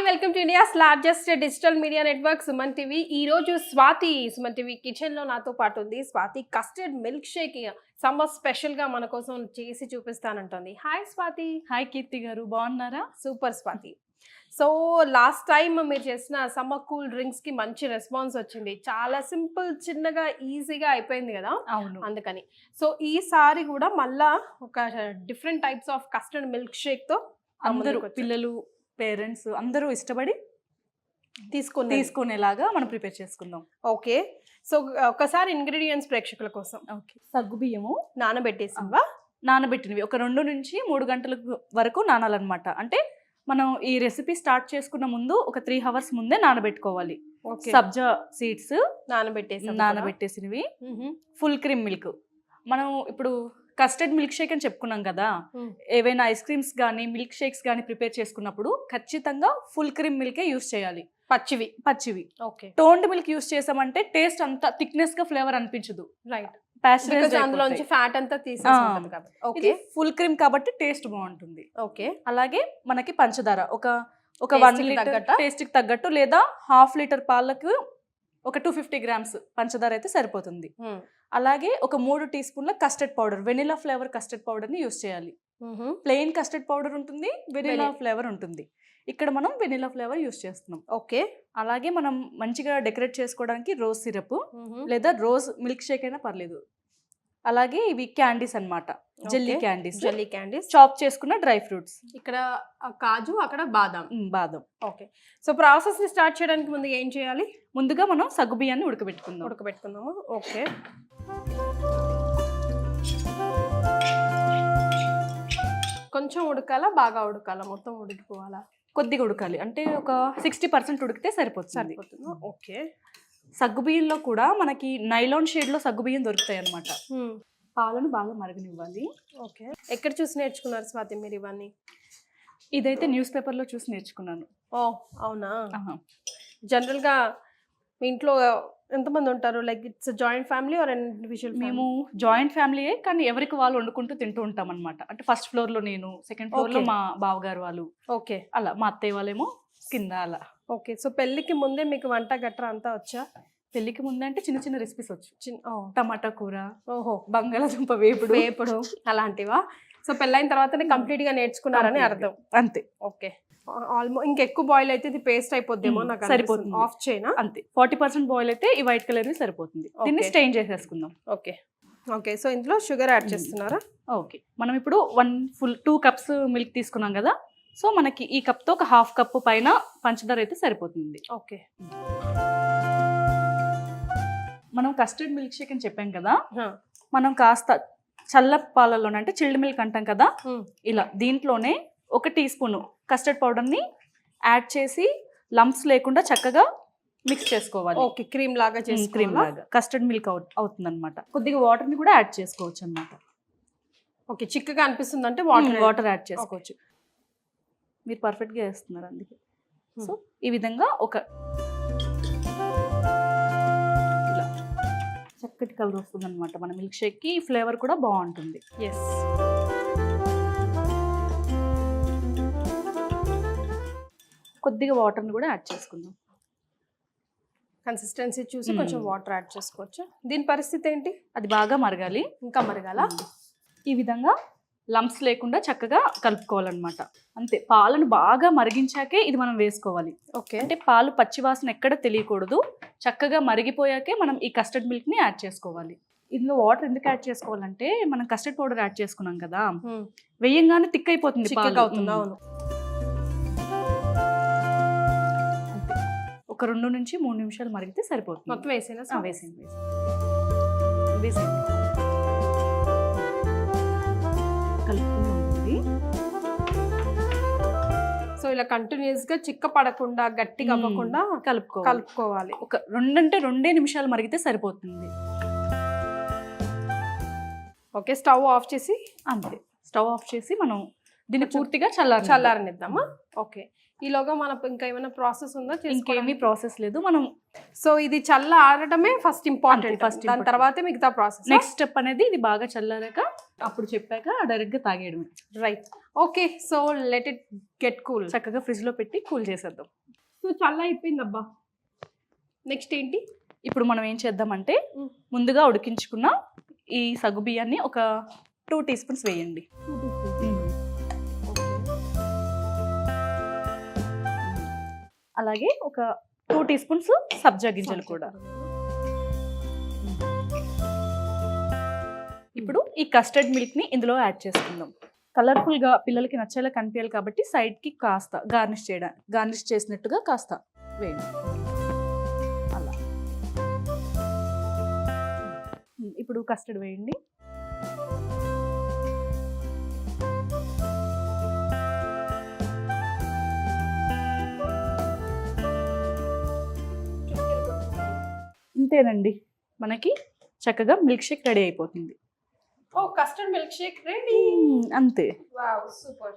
Welcome to India's largest digital media network Suman TV ఈ రోజు Swathi Suman TV కిచెన్లో నాతో పాటు ఉంది. Swathi custard milk shake summer స్పెషల్గా మన కోసం చేసి చూపిస్తానంటుంది. హాయ్ స్వాతి. హాయ్ కీర్తి గారు. బాగున్నారా? Super Swathi. So last time మీరు చేసిన సమ్మర్ కూల్ డ్రింక్స్కి మంచి రెస్పాన్స్ వచ్చింది. చాలా సింపుల్ చిన్నగా ఈజీగా అయిపోయింది కదా? అవును. అందుకని. సో ఈసారి కూడా మళ్ళా ఒక different types of custard milk షేక్తో అందరూ. పిల్లలు పేరెంట్స్ అందరూ ఇష్టపడి తీసుకుని తీసుకునేలాగా మనం ప్రిపేర్ చేసుకుందాం. ఓకే. సో ఒకసారి ఇంగ్రీడియంట్స్ ప్రేక్షకుల కోసం. ఓకే. సగ్గు బియ్యము. నానబెట్టేసివా? నానబెట్టినవి. ఒక రెండు నుంచి మూడు గంటల వరకు నానాలన్నమాట. అంటే మనం ఈ రెసిపీ స్టార్ట్ చేసుకున్న ముందు ఒక త్రీ అవర్స్ ముందే నానబెట్టుకోవాలి. సబ్జా సీడ్స్ నానబెట్టేసి నానబెట్టేసినవి. Full cream milk. మనం ఇప్పుడు కస్టర్డ్ మిల్క్ షేక్ అని చెప్పుకున్నాం కదా. ఏవైనా ఐస్ క్రీమ్స్ కానీ మిల్క్ షేక్స్ కానీ ప్రిపేర్ చేసుకున్నప్పుడు ఖచ్చితంగా ఫుల్ క్రీమ్ మిల్కే యూస్ చేయాలి. పచ్చివి. పచ్చివి. ఓకే. టోన్డ్ మిల్క్ యూస్ చేసామంటే టేస్ట్ అంత థిక్నెస్గా ఫ్లేవర్ అనిపించదు. రైట్. అందులోంచి. ఫ్యాట్ అంతా ఓకే. ఫుల్ క్రీమ్ కాబట్టి టేస్ట్ బాగుంటుంది. ఓకే. అలాగే మనకి పంచదార. ఒక ఒక వన్ లీటర్ తగ్గట్టా? టేస్ట్కి తగ్గట్టు లేదా హాఫ్ లీటర్ పాలకు ఒక టూ ఫిఫ్టీ గ్రామ్స్ పంచదార అయితే సరిపోతుంది. అలాగే ఒక మూడు టీ స్పూన్ల custard powder vanilla flavour custard పౌడర్ని యూస్ చేయాలి. ప్లెయిన్ కస్టర్డ్ పౌడర్ ఉంటుంది వెనిలా. ఫ్లేవర్ ఉంటుంది. ఇక్కడ మనం వెనిలా ఫ్లేవర్ యూస్ చేస్తున్నాం. ఓకే. అలాగే మనం మంచిగా డెకరేట్ చేసుకోవడానికి రోజ్ సిరప్ లేదా రోజ్ మిల్క్ షేక్ అయినా పర్లేదు. అలాగే ఇవి క్యాండీస్ అన్నమాట. Jelly. Candies. Jelly candies. Chop చేసుకున్న డ్రై ఫ్రూట్స్. ఇక్కడ కాజు అక్కడ బాదాం. బాదం. ఓకే. సో ప్రాసెస్ని స్టార్ట్ చేయడానికి ముందు ఏం చేయాలి? ముందుగా మనం సగ్గు బియ్యాన్ని ఉడకబెట్టుకుందాం. ఉడకబెట్టుకుందాము? ఓకే. కొంచెం ఉడకాలా? బాగా ఉడకాలా? మొత్తం ఉడికిపోవాలా? కొద్దిగా ఉడకాలి. అంటే ఒక సిక్స్టీ పర్సెంట్ ఉడికితే సరిపోతుంది. సరిపోతుందా? ఓకే. సగ్గు బియ్యంలో కూడా మనకి నైలాన్ షేడ్లో సగ్గు బియ్యం దొరుకుతాయి అనమాట పాలను బాగా మరగనివ్వాలి. ఓకే. ఎక్కడ చూసి నేర్చుకున్నారు స్వాతి మీరు ఇవన్నీ? ఇదైతే న్యూస్ పేపర్లో చూసి నేర్చుకున్నాను. ఓ అవునా? ఆహా. జనరల్గా మీ ఇంట్లో ఎంతమంది ఉంటారు? Like it's joint family or individual మేము జాయింట్ ఫ్యామిలీయే కానీ ఎవరికి వాళ్ళు వండుకుంటూ తింటూ ఉంటాం అనమాట అంటే ఫస్ట్ ఫ్లోర్లో నేను సెకండ్ ఫ్లోర్లో Okay. మా బావగారు వాళ్ళు. ఓకే. అలా మా అత్తయ్య వాళ్ళేమో కింద అలా. ఓకే. సో పెళ్ళికి ముందే మీకు వంట గట్రా అంతా వచ్చా? పెళ్ళికి ముందే అంటే చిన్న చిన్న రెసిపీస్ వచ్చు. చిన్న టమాటా కూర ఓహో. బంగాళాదుంప వేపుడు వేపుడు అలాంటివా? సో పెళ్ళైన తర్వాతనే కంప్లీట్గా నేర్చుకున్నారని. అర్థం. అంతే. ఓకే. ఆల్మోస్ట్ ఇంకెక్కువ బాయిల్ అయితే ఇది పేస్ట్ అయిపోద్దేమో నాకు సరిపోతుంది. ఆఫ్ చేయనా అంతే. ఫార్టీ పర్సెంట్ బాయిల్ అయితే ఈ వైట్ కలర్ సరిపోతుంది. దీన్ని. స్టెయిన్ చేసేసుకుందాం. ఓకే. ఓకే. సో ఇందులో షుగర్ యాడ్ చేస్తున్నారా? ఓకే. మనం ఇప్పుడు one full two cups milk తీసుకున్నాం కదా? సో మనకి ఈ కప్తో ఒక హాఫ్ కప్ పైన పంచదార అయితే సరిపోతుంది. ఓకే. మనం కస్టర్డ్ మిల్క్ షేక్ అని చెప్పాం కదా మనం కాస్త చల్ల పాలలోనే అంటే చిల్డ్ మిల్క్ అంటాం కదా ఇలా దీంట్లోనే ఒక టీ స్పూన్ కస్టర్డ్ పౌడర్ని యాడ్ చేసి లంప్స్ లేకుండా చక్కగా మిక్స్ చేసుకోవాలి. ఓకే క్రీమ్ లాగా చేసి క్రీమ్ లాగా. కస్టర్డ్ మిల్క్ అవుతుంది అనమాట కొద్దిగా వాటర్ని కూడా యాడ్ చేసుకోవచ్చు అనమాట ఓకే చిక్కగా అనిపిస్తుంది అంటే వాటర్ వాటర్ యాడ్ చేసుకోవచ్చు. మీరు పర్ఫెక్ట్గా వేస్తున్నారు అందుకే. Hmm. సో ఈ విధంగా ఒక ఇలా చక్కటి కలర్ వస్తుంది అనమాట మన మిల్క్ షేక్కి ఫ్లేవర్ కూడా బాగుంటుంది. ఎస్ కొద్దిగా వాటర్ని కూడా యాడ్ చేసుకుందాం. కన్సిస్టెన్సీ చూసి మ్మ్. కొంచెం వాటర్ యాడ్ చేసుకోవచ్చు? దీని పరిస్థితి ఏంటి? అది బాగా మరగాలి. ఇంకా మరగాల? ఈ విధంగా లంప్స్ లేకుండా చక్కగా కలుపుకోవాలన్నమాట. అంతే. పాలను బాగా మరిగించాకే ఇది మనం వేసుకోవాలి. ఓకే. అంటే పాలు పచ్చివాసన ఎక్కడ తెలియకూడదు. చక్కగా మరిగిపోయాకే మనం ఈ కస్టర్డ్ మిల్క్ని యాడ్ చేసుకోవాలి. ఇందులో వాటర్ ఎందుకు యాడ్ చేసుకోవాలంటే మనం కస్టర్డ్ పౌడర్ యాడ్ చేసుకున్నాం కదా. వెయ్యంగానే థిక్ అయిపోతుంది. అవును. ఒక రెండు నుంచి మూడు నిమిషాలు మరిగితే సరిపోతుంది. మొత్తం వేసేనా వేసేయండి. వేసేయండి. ఇలా కంటిన్యూస్గా చిక్క పడకుండా గట్టిగా. అవ్వకుండా కలుపుకోవాలి. కలుపుకోవాలి. ఒక రెండంటే రెండే నిమిషాలు మరిగితే సరిపోతుంది. ఓకే స్టవ్ ఆఫ్ చేసి అంతే. స్టవ్ ఆఫ్ చేసి మనం దీన్ని పూర్తిగా చల్లారి చల్లారనిద్దామా? ఓకే. ఈలోగా మనకు ఇంకా ఏమైనా ప్రాసెస్ ఉందా? ఇంకేమీ ప్రాసెస్ లేదు. మనం సో ఇది చల్ల ఆడటమే ఫస్ట్ ఇంపార్టెంట్ first దాని. తర్వాతే మిగతా ప్రాసెస్ నెక్స్ట్ స్టెప్ అనేది ఇది బాగా చల్లారాక అప్పుడు చెప్పాక డైరెక్ట్గా తాగేయడమే. Right okay so let it get cool చక్కగా ఫ్రిడ్జ్లో పెట్టి కూల్ చేసేద్దాం. సో చల్ల అయిపోయింది అబ్బా నెక్స్ట్ ఏంటి? ఇప్పుడు మనం ఏం చేద్దామంటే. ముందుగా ఉడికించుకున్న ఈ సగ్గు బియ్యాన్ని ఒక టూ టీ స్పూన్స్ వేయండి. అలాగే ఒక టూ టీ స్పూన్స్ సబ్జా గింజలు కూడా. ఇప్పుడు ఈ కస్టర్డ్ మిల్క్ని ఇందులో యాడ్ చేసుకుందాం. కలర్ఫుల్గా పిల్లలకి నచ్చేలా కనిపించాలి కాబట్టి సైడ్కి కాస్త గార్నిష్ చేయడం గార్నిష్ చేసినట్టుగా కాస్త వేయండి. అలా. ఇప్పుడు కస్టర్డ్ వేయండి. ఇంతేనండి. మనకి చక్కగా మిల్క్ షేక్ రెడీ అయిపోతుంది. ఓ కస్టర్డ్ మిల్క్ షేక్ రెడీ అంతే. వావ్ సూపర్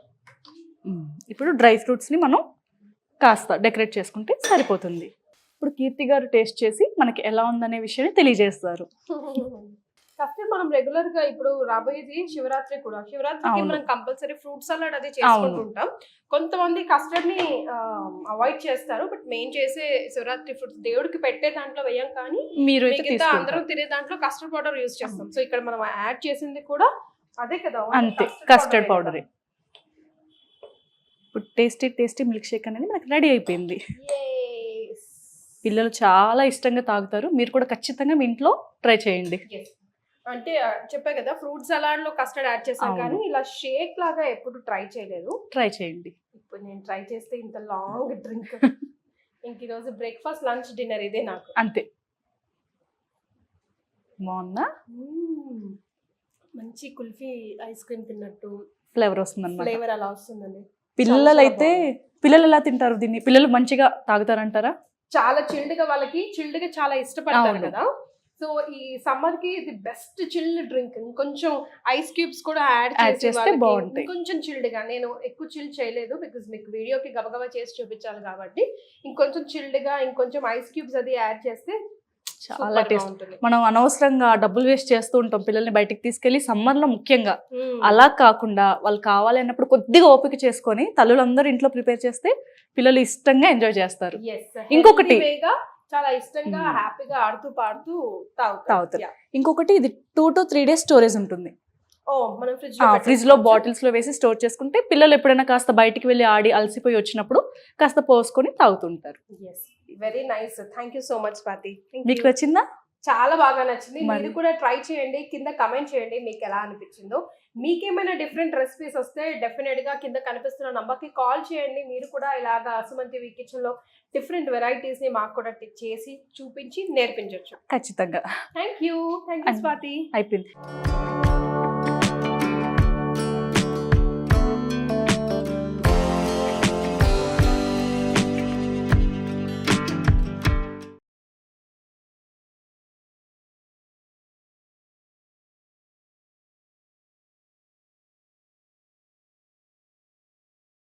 ఇప్పుడు డ్రై ఫ్రూట్స్ని మనం కాస్త డెకరేట్ చేసుకుంటే సరిపోతుంది. ఇప్పుడు కీర్తి గారు టేస్ట్ చేసి మనకి ఎలా ఉందనే విషయాన్ని తెలియజేస్తారు. కస్టర్డ్ మనం రెగ్యులర్గా ఇప్పుడు రాబోయేది శివరాత్రి కూడా. శివరాత్రికి. మనం కంపల్సరీ ఫ్రూట్ సలాడ్ అది చేసుకుంటుంటాం. కొంతమంది కస్టర్డ్ని అవాయిడ్ చేస్తారు. బట్ మెయిన్ చేసే శివరాత్రి ఫ్రూట్స్ దేవుడికి పెట్టే దాంట్లో వేయం కానీ మీరు మిగతా అందరం తినే దాంట్లో కస్టర్డ్ పౌడర్ యూస్ చేస్తాం. సో ఇక్కడ మనం యాడ్ చేసింది కూడా అదే కదా అంతే కస్టర్డ్ పౌడరే ఇప్పుడు టేస్టీ టేస్టీ మిల్క్ షేక్ అనేది మనకి రెడీ అయిపోయింది. పిల్లలు చాలా ఇష్టంగా తాగుతారు. మీరు కూడా ఖచ్చితంగా మీ ఇంట్లో ట్రై చేయండి. అంటే చెప్పా కదా ఫ్రూట్ సలాడ్లో కస్టర్డ్ యాడ్ చేసాం అవును. కానీ ఇలా షేక్ లాగా ఎప్పుడు ట్రై చేయలేదు. ట్రై చేయండి. ఇప్పుడు నేను ట్రై చేస్తే ఇంత లాంగ్ డ్రింక్. ఇంక ఈరోజు బ్రేక్ఫాస్ట్ లంచ్ డిన్నర్ ఇదే నాకు. అంతే. బాగుందా. మంచి కుల్ఫీ ఐస్ క్రీమ్ తిన్నట్టు ఫ్లేవర్ వస్తుంది ఫ్లేవర్ అలా వస్తుందండి. పిల్లలు అయితే పిల్లలు ఎలా తింటారు దీన్ని? పిల్లలు మంచిగా తాగుతారంటారా? చాలా చిల్డ్గా వాళ్ళకి చిల్డ్గా చాలా ఇష్టపడతారు. కదా. సో ఈ సమ్మర్కి ఇది బెస్ట్ చిల్డ్ డ్రింక్ ఇంకొంచెం ఐస్ క్యూబ్స్ కూడా యాడ్ చేస్తే బాగుంటాయి. ఇంకొంచెం చిల్డ్గా నేను ఎక్కువ చిల్ చేయలేదు బికాస్ మీకు వీడియోకి గబగబా చేసి చూపించాలి కాబట్టి ఇంకొంచెం చిల్డ్గా ఇంకొంచెం ఐస్ క్యూబ్స్ అది యాడ్ చేస్తే చాలా టేస్ట్ ఉంటుంది మనం అనవసరంగా డబ్బులు వేస్ట్ చేస్తూ ఉంటాం పిల్లల్ని బయటికి తీసుకెళ్ళి సమ్మర్లో ముఖ్యంగా మ్మ్. అలా కాకుండా వాళ్ళు కావాలి అన్నప్పుడు కొద్దిగా ఓపిక చేసుకొని తల్లులందరూ ఇంట్లో ప్రిపేర్ చేస్తే పిల్లలు ఇష్టంగా ఎంజాయ్ చేస్తారు ఇంకొకటి. చాలా ఇష్టంగా. హ్యాపీగా ఆడుతూ పాడుతూ తాగుతారు. ఇంకొకటి ఇది two to three days storage ఉంటుంది. ఓ మనం ఫ్రిడ్జ్లో బాటిల్స్లో వేసి స్టోర్ చేసుకుంటే పిల్లలు ఎప్పుడైనా కాస్త బయటికి వెళ్ళి ఆడి అలసిపోయి వచ్చినప్పుడు కాస్త పోసుకొని తాగుతుంటారు. Very nice thank you so much Swathi మీకు. నచ్చిందా? చాలా బాగా నచ్చింది. మీరు కూడా ట్రై చేయండి. కింద కమెంట్ చేయండి మీకు ఎలా అనిపించిందో. మీకేమైనా డిఫరెంట్ రెసిపీస్ వస్తే డెఫినెట్గా కింద కనిపిస్తున్న నంబర్కి కాల్ చేయండి. మీరు కూడా ఇలాగా సుమంతి వీ కిచెన్లో డిఫరెంట్ వెరైటీస్ని మాకు కూడా చేసి చూపించి నేర్పించవచ్చు ఖచ్చితంగా. Thank you thank you Swathi అయిపోయింది.